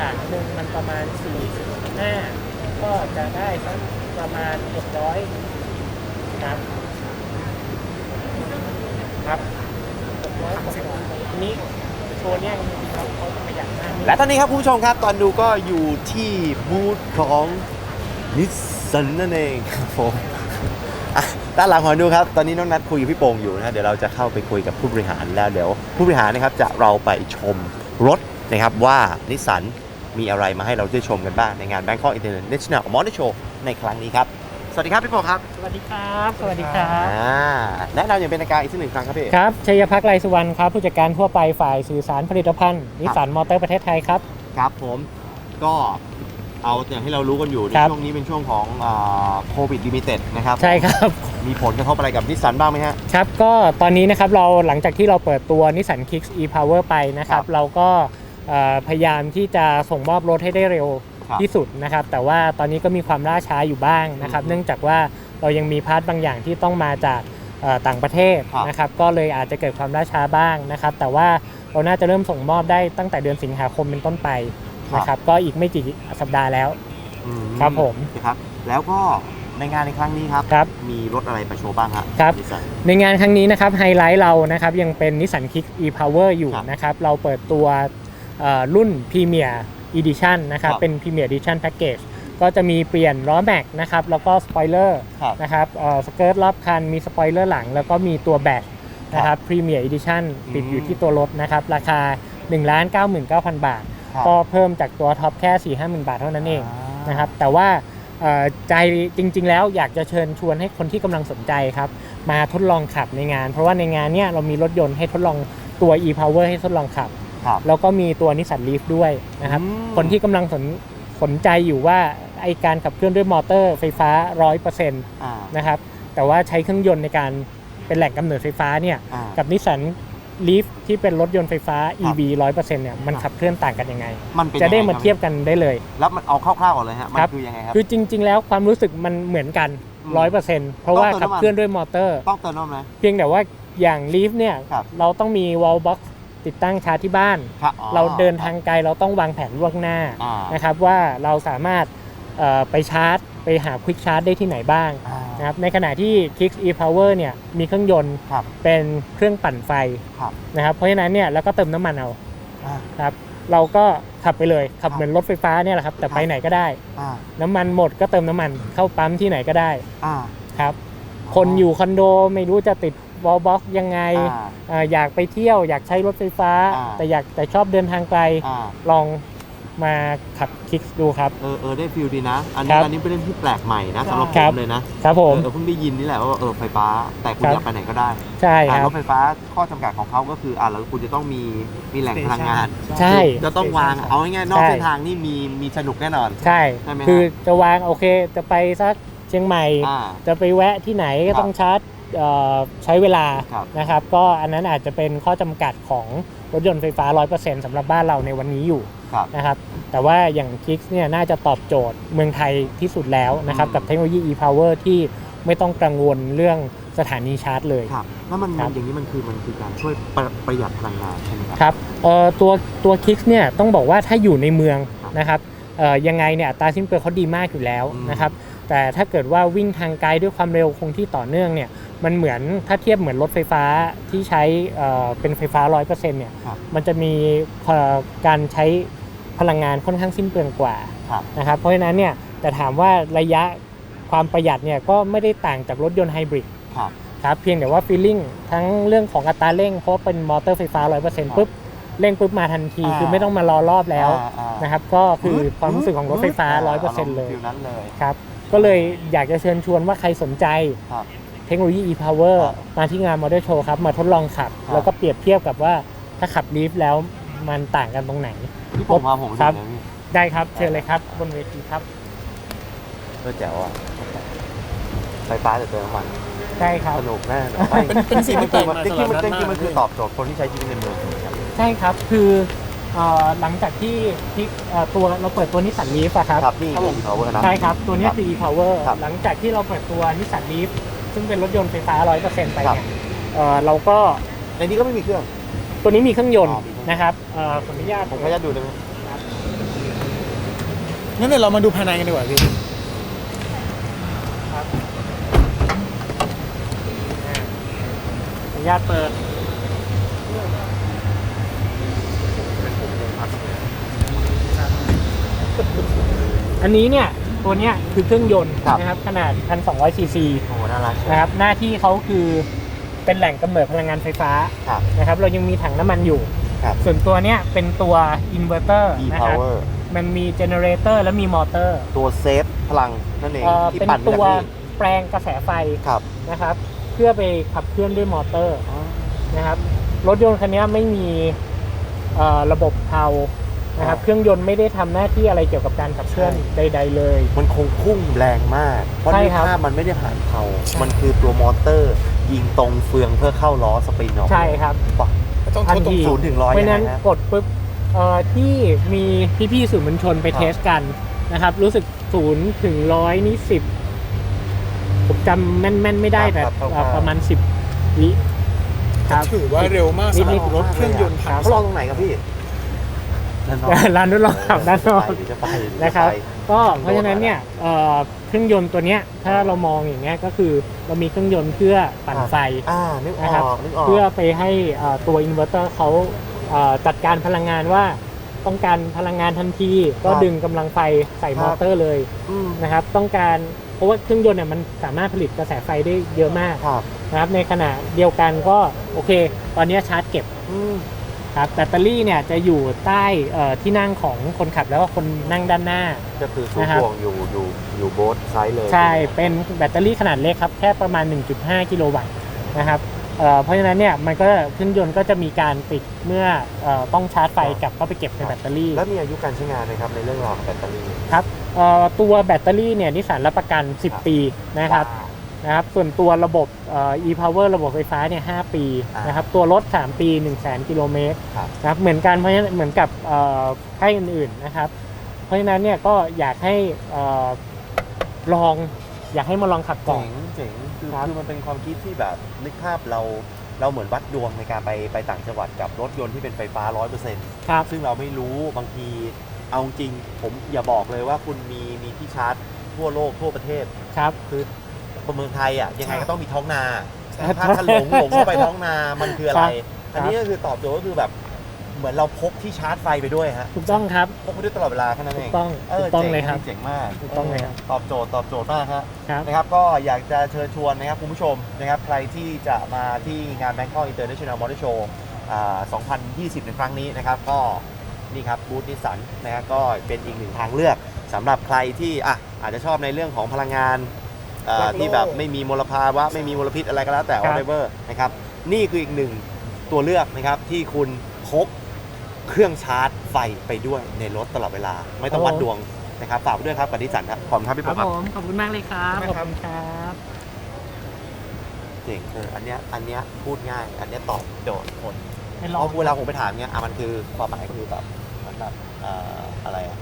ถังหนึ่งมันประมาณ45ก็จะได้สักประมาณ600ครับ ครับ600 600นี้โชว์เนี่ยจริงๆแล้วเขาประหยัดมากและตอนนี้ครับคุณผู้ชมครับ ตอนดูก็อยู่ที่บูธของนิสสันนั่นเองครับผมอะด้านหลังของดูครับ ตอนนี้น้องนัดคุยกับพี่โป่งอยู่นะฮะเดี๋ยวเราจะเข้าไปคุยกับผู้บริหารแล้วเดี๋ยว ผู้บริหารนะครับจะเราไปชมรถนะครับว่านิสสัน มีอะไรมาให้เราได้ชมกันบ้างในงาน Bangkok International Motor Show ในครั้งนี้ครับ สวัสดีครับพี่โป่งครับ สวัสดีครับ สวัสดีครับอ่าแนะนำอย่างเป็นทางการอีกสักหนึ่งครั้งครับพี่ ครับชัยพักษ์ไรสุวรรณครับ ผู้จัดการทั่วไปฝ่ายสื่อสารผลิตภัณฑ์นิสสันมอเตอร์ประเทศไทยครับ ครับผม ก็เอาอย่างที่เรารู้กันอยู่ในครับ ช่วงนี้เป็นช่วงของโควิดลิมิเต็ดนะครับใช่ครับ มีผลกระทบอะไรกับนิสสันบ้างไหมฮะ ครับก็ตอนนี้นะครับเราหลังจากที่เราเปิดตัวนิสสัน Kicks e-Power ไปนะครัครับบ เราก็เอ่อ พยายามที่จะส่งมอบรถให้ได้เร็วครับที่สุดนะครับ แต่ว่าตอนนี้ก็มีความล่าช้าอยู่บ้างนะครับอืมเนื่องจากว่าเรายังมีพาร์ทบางอย่างที่ต้องมาจากเอ่อต่างประเทศครับนะครับ ก็เลยอาจจะเกิดความล่าช้าบ้างนะครับ แต่ว่าเราน่าจะเริ่มส่งมอบได้ตั้งแต่เดือนสิงหาคมเป็นต้นไปนะครับ ก็อีกไม่กี่สัปดาห์แล้วอืมครับผมนะครับ แล้วก็ในงานในครั้งนี้ครับครับมีรถอะไรมาโชว์บ้างครับครับนิสสันในงานครั้งนี้นะครับไฮไลท์เรานะครับยังเป็น Nissan Kick e-Power อยู่ครับนะครับ เราเปิดตัวเอ่อ รุ่น Premier Edition นะครับ ครับเป็น Premier Edition Package ก็จะมีเปลี่ยนล้อแม็กนะครับ แล้วก็สปอยเลอร์ครับ นะครับเอ่อสเกิร์ตรอบคัน มีสปอยเลอร์หลัง แล้วก็มีตัวแบตนะครับ Premier Edition ติดอยู่อืมที่ตัวรถนะครับ ราคา 1 9 9 0 0 0 บาท ครับก็เพิ่มจากตัวท็อปแค่ 4 5 0 0 0 0 บาทเท่านั้นเองนะครับ แต่ว่าเอ่อใจจริง ๆ แล้วอยากจะเชิญชวนให้คนที่กำลังสนใจครับ มาทดลองขับในงาน เพราะว่าในงานเนี้ยเรามีรถยนต์ให้ทดลองตัว e-power ให้ทดลองขับ ครับแล้วก็มีตัว Nissan Leaf ด้วยนะครับ อืม คนที่กำลังสนสนใจอยู่ว่าไอการขับเคลื่อนด้วยมอเตอร์ไฟฟ้า 100%อ่านะครับ แต่ว่าใช้เครื่องยนต์ในการเป็นแหล่งกำเนิดไฟฟ้าเนี่ย อ่า กับ Nissan Leaf ที่เป็นรถยนต์ไฟฟ้าครับ EV 100%เนี่ยมันขับเคลื่อนต่างกันยังไง มันเป็นจะได้งงมาครับเทียบกันได้เลย แล้วมันเอาคร่าวๆก่อนเลยฮะ มันครับ คือยังไงครับ คือจริง ๆ แล้วความรู้สึกมันเหมือนกัน อืมร้อยเปอร์เซ็นต์เพราะว่าต้องเติมขับน้ำมัน เคลื่อนด้วยมอเตอร์ ต้องเติมน้ำมันไหม เพียงแต่ว่าอย่างลีฟเนี่ยครับเราต้องมีวอลบ็อก ติดตั้งชาร์จที่บ้าน ครับอ๋อ เราเดินทางไกลเราต้องวางแผนล่วงหน้าอ่านะครับว่าเราสามารถเอ่อไปชาร์จ ไปหาควิกชาร์จได้ที่ไหนบ้างอ่านะครับในขณะที่ Kicks e-Power เนี่ยมีเครื่องยนต์ครับเป็นเครื่องปั่นไฟครับนะครับเพราะฉะนั้นเนี่ยแล้วก็เติมน้ำมันเอาอ่า ครับเราก็ขับไปเลยขับครับ เหมือนรถไฟฟ้าเนี่ยแหละครับแต่ครับไปไหนก็ได้ อ่าน้ำมันหมดก็เติมน้ำมันเข้าปั๊มที่ไหนก็ได้อ่า ครับคนอยู่คอนโดไม่รู้จะติด วอลบ็อกยังไงอ่าเอ่ออยากไปเที่ยวอยากใช้รถไฟฟ้าอ่าแต่อยากแต่ชอบเดินทางไกลอ่าลองมาขับคิกดูครับ เออเออได้ฟิลดีนะ อันคนี้รับอันนี้เป็นเรื่องที่แปลกใหม่นะสำหรับผครับมเลยนะ ครับผมเออเพิ่งได้ยินนี่แหละว่าเออไฟฟ้า แต่คุณครับอยากไปไหนก็ได้ ใช่แต่ครัรบถไฟฟ้าข้อจำกัดของเขาก็คืออ่าแล้วคุณจะต้องมีมีแหล่งพลังงาน ใช่จะต้องวางเอาง่ายๆนอกใช่เส้นทางนี่มีมีสนุกแน่นอน ใช่ใช่ไหมฮะคือจะวางโอเคจะไปสักเชียงใหม่อ่าจะไปแวะที่ไหนก็ครับต้องชาร์จเอ่อ ใช้เวลาครับ นะครับก็อันนั้นอาจจะเป็นข้อจำกัดของรถยนต์ไฟฟ้า 100%สำหรับบ้านเราในวันนี้อยู่ครับ นะครับแต่ว่าอย่าง Kicks เนี่ยน่าจะตอบโจทย์เมืองไทยที่สุดแล้วนะครับอืม กับเทคโนโลยี e-power ที่ไม่ต้องกังวลเรื่องสถานีชาร์จเลย ครับ แล้วมันครับ อย่างนี้มันคือมันคือการช่วยประประหยัดพลังงานใช่ไหมครับ ครับเอ่อตัวตัว Kicks เนี่ยต้องบอกว่าถ้าอยู่ในเมืองครับนะครับเอ่อยังไงเนี่ยอัตราสิ้นเปลืองเขาดีมากอยู่แล้วอืมนะครับ แต่ถ้าเกิดว่าวิ่งทางไกลด้วยความเร็วคงที่ต่อเนื่องเนี่ยมันเหมือนถ้าเทียบเหมือนรถไฟฟ้าที่ใช้เอ่อเป็นไฟฟ้า 100%เนี่ยครับมันจะมีเอ่อการใช้พลังงานค่อนข้างสิ้นเปลืองกว่าครับนะครับเพราะฉะนั้นเนี่ยแต่ถามว่าระยะความประหยัดเนี่ยก็ไม่ได้ต่างจากรถยนต์ไฮบริดครับครับเพียงแต่ว่าฟีลลิ่งทั้งเรื่องของอัตราเร่ง เพราะว่าเป็นมอเตอร์ไฟฟ้า 100%ปุ๊บเร่งปุ๊บมาทันทีอ่าคือไม่ต้องมารอรอบแล้วอ่าอ่านะครับก็คือความรู้สึกของรถไฟฟ้า 100%เลยฟิลนั้นเลยครับ ก็เลยอยากจะเชิญชวนว่าใครสนใจครับ เทคโนโลยี e-power ครับมาที่งาน Model Show ครับ มาทดลองขับ ครับ แล้วก็เปรียบเทียบกับว่าถ้าขับลีฟแล้วมันต่างกันตรงไหน พี่ผมมาผมครับเห็นเลยพี่ได้ครับ เชิญเลยครับ บนเวทีครับ เออแจ๋วอะไฟฟ้าแต่เติมน้ำมันใช่ครับ สนุกแน่เป็นเป็นสิ่งจที่ริงๆมันแปลจกริงๆใหม่มันจริงๆมันคือสำหรับตอบโจทย์คนที่ใช้ชีวิตในเมืองถูกไหมครับ ใช่ครับ คือ เอ่อหลังจากที่ที่เอ่อตัวเราเปิดตัวนิสสันลีฟอะครับ ครับนี่ครับผมคือ power นะ ใช่ครับ ตัวเนี้ยครับคือ e-power ครับหลังจากที่เราเปิดตัวนิสสันลีฟซึ่งเป็นรถยนต์ไฟฟ้า 100%ไปครับ เนี่ยเอ่อเราก็ในนี้ก็ไม่มีเครื่อง ตัวนี้มีเครื่องยนต์อ๋อมีเครื่อง นะครับเอ่อขออนุญาตผมขออนุญาตดูได้ไหมงั้นเดี๋ยวเรามาดูภายในกันดีกว่าพี่ ขออนุญาตเปิด อันนี้เนี่ยตัวเนี้ยคือเครื่องยนต์ครับ นะครับขนาด 1,200ซีซีโอ้น่ารักนะครับหน้าที่เขาคือเป็นแหล่งกำเนิดพลังงานไฟฟ้าครับ นะครับเรายังมีถังน้ำมันอยู่ ครับ ส่วนตัวเนี้ยเป็นตัวอินเวอร์เตอร์ e นะครับ power มันมีเจเนเรเตอร์และมีมอเตอร์ตัวเซฟพลังนั่นเองเอ่อที่เป็นปั่นตัวแบบนี้แปลงกระแสไฟครับ นะครับ เพื่อไปขับเคลื่อนด้วยมอเตอร์นะครับรถยนต์คันนี้ไม่มีเอ่อระบบเพา นะครับครับเครื่องยนต์ไม่ได้ทำหน้าที่อะไรเกี่ยวกับการขับเคลื่อนใช่ใดๆ เลย มันคงพุ่งแรงมาก เพราะใช่นี่ครับภาพมันไม่ได้ผ่านเผามันคือตัวมอเตอร์ ยิงตรงเฟืองเพื่อเข้าล้อสปริงออกใช่ครับป่ะต้องทัทนดตรทีงศูนย์ถึงร้อยเพราะฉะนั้นยังไงฮะกดปุ๊บเอ่อที่มีพี่ๆสื่อมวลชนไปครับเทสกันนะครับ รู้สึกศูนย์ถึงร้อยนี่สิบผมจำแม่นๆไม่ได้แต่เอ่อประมาณสิบวิครับถือว่าเร็วมากสำหนิรับดๆรถเครื่องยนต์พันเขาลองตรงไหนครับพี่ ด้านนอกร้านทดลองขับด้านนอก เดี๋ยวจะไปเดี๋ยวจนะครับไปก็เพราะฉะนั้นเนี่ยเอ่อเครื่องยนต์ตัวเนี้ยถ้าเรามองอย่างเงี้ยก็คือเรามีเครื่องยนต์เพื่อปั่นไฟ อ่านึกอนะครับ อกนึกออก เพื่อไปให้เอ่อตัวอินเวอร์เตอร์เขาเอ่อจัดการพลังงานว่าต้องการพลังงานทันที ก็ดึงกำลังไฟใส่มอเตอร์เลยอืมนะครับ ต้องการเพราะว่าเครื่องยนต์เนี่ยมันสามารถผลิตกระแสไฟได้เยอะมากครับนะครับ ในขณะเดียวกันก็โอเค ตอนเนี้ยชาร์จเก็บ อืม ครับแบตเตอรี่เนี่ยจะอยู่ใต้เอ่อที่นั่งของคนขับแล้วก็คนนั่งด้านหน้า ก็คือสูงนะครับห่วงอยู่อยู่อยู่โบสไซส์เลย ใช่ เป็นแบตเตอรี่ขนาดเล็กครับ แค่ประมาณ 1.5 กิโลวัตต์นะครับเอ่อเพราะฉะนั้นเนี่ยมันก็เครื่องยนต์ก็จะมีการปิดเมื่อเอ่อต้องชาร์จไฟกลับเข้าไปเก็บในแบตเตอรี่ แล้วมีอายุการใช้งานไหมครับในเรื่องราวของแบตเตอรี่ครับเอ่อตัวแบตเตอรี่เนี่ยนิสสันรับประกัน 10 ปีนะครับ นะครับส่วนตัวระบบเอ่อ e-power ระบบไฟฟ้าเนี่ย5ปีอ่านนะครับตัวรถ 3 ปี 1 0 0 0 0 0กิโลเมตรครับนะครับเหมือนกันเพราะฉะนั้นเหมือนกับเอ่อค่ายอื่นๆนะครับ เพราะฉะนั้นเนี่ยก็อยากให้เอ่อลองอยากให้มาลองขับก่อเจ๋นงเจ๋งคือครับคือมันเป็นความคิดที่แบบนึกภาพเราเราเหมือนวัดดวงในการไปไปต่างจังหวัดกับรถยนต์ที่เป็นไฟฟ้า 100%ครับซึ่งเราไม่รู้บางทีเอาจริง ผมอย่าบอกเลยว่าคุณมีมีที่ชาร์จทั่วโลกทั่วประเทศครับคือ เมืองไทยอะยังไงก็ต้องมีท้องนาใช่ถ้าถ้าหลงหลงเข้าไปท้องนามันคืออะไรครับอันนี้ก็คือตอบโจทย์ก็คือแบบเหมือนเราพกที่ชาร์จไฟไปด้วยฮะถูกต้องครับพกไปด้วยตลอดเวลาแค่นั้นถูเอกงต้องเออถูกต้องเจ๋งเลยครับเจ๋งมากถูกต้องเลยครับตอบโจทย์ตอบโจทย์มากฮะครับนะครับก็อยากจะเชิญชวนนะครับคุณผู้ชมนะครับใครที่จะมาที่งาน Bangkok International Motor Show อ่า2020 ในครั้งนี้นะครับก็นี่ครับบูธนิสสันนะครับก็เป็นอีกหนึ่งทางเลือกสำหรับใครที่อะอาจจะชอบในเรื่องของพลังงาน อ่ารักโลกที่แบบไม่มีมลภาวะไม่มีมลพิษอะไรก็แล้วแต่ครับ whatever นะครับนี่คืออีกหนึ่งตัวเลือกนะครับที่คุณพกเครื่องชาร์จไฟไปด้วยในรถตลอดเวลา ไม่ต้องวัดดวงนะครับฝากไว้ด้วยครับกับนิสสันครับขอบคุณครับพี่คปรัอบมครับ ผม ขอบคุณมากเลยครับ ขอบขอบคุณคุณครับ เจ๋งเอออันเนี้ยอันเนี้ยพูดง่าย อันเนี้ยตอบโจทย์คนไปเพลองราะเวลาผมไปถามเนี้ยอะมันคือความหมายคือแบบเหมือนแบบเอ่ออะไรอะ